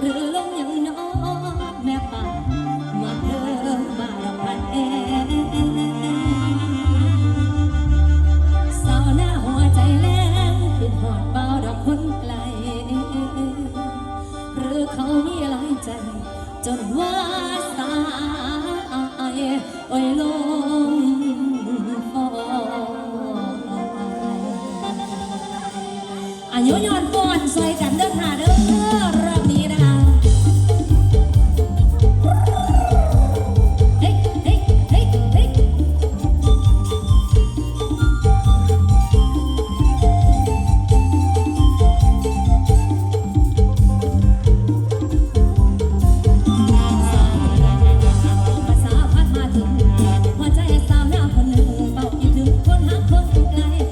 good. คนไกล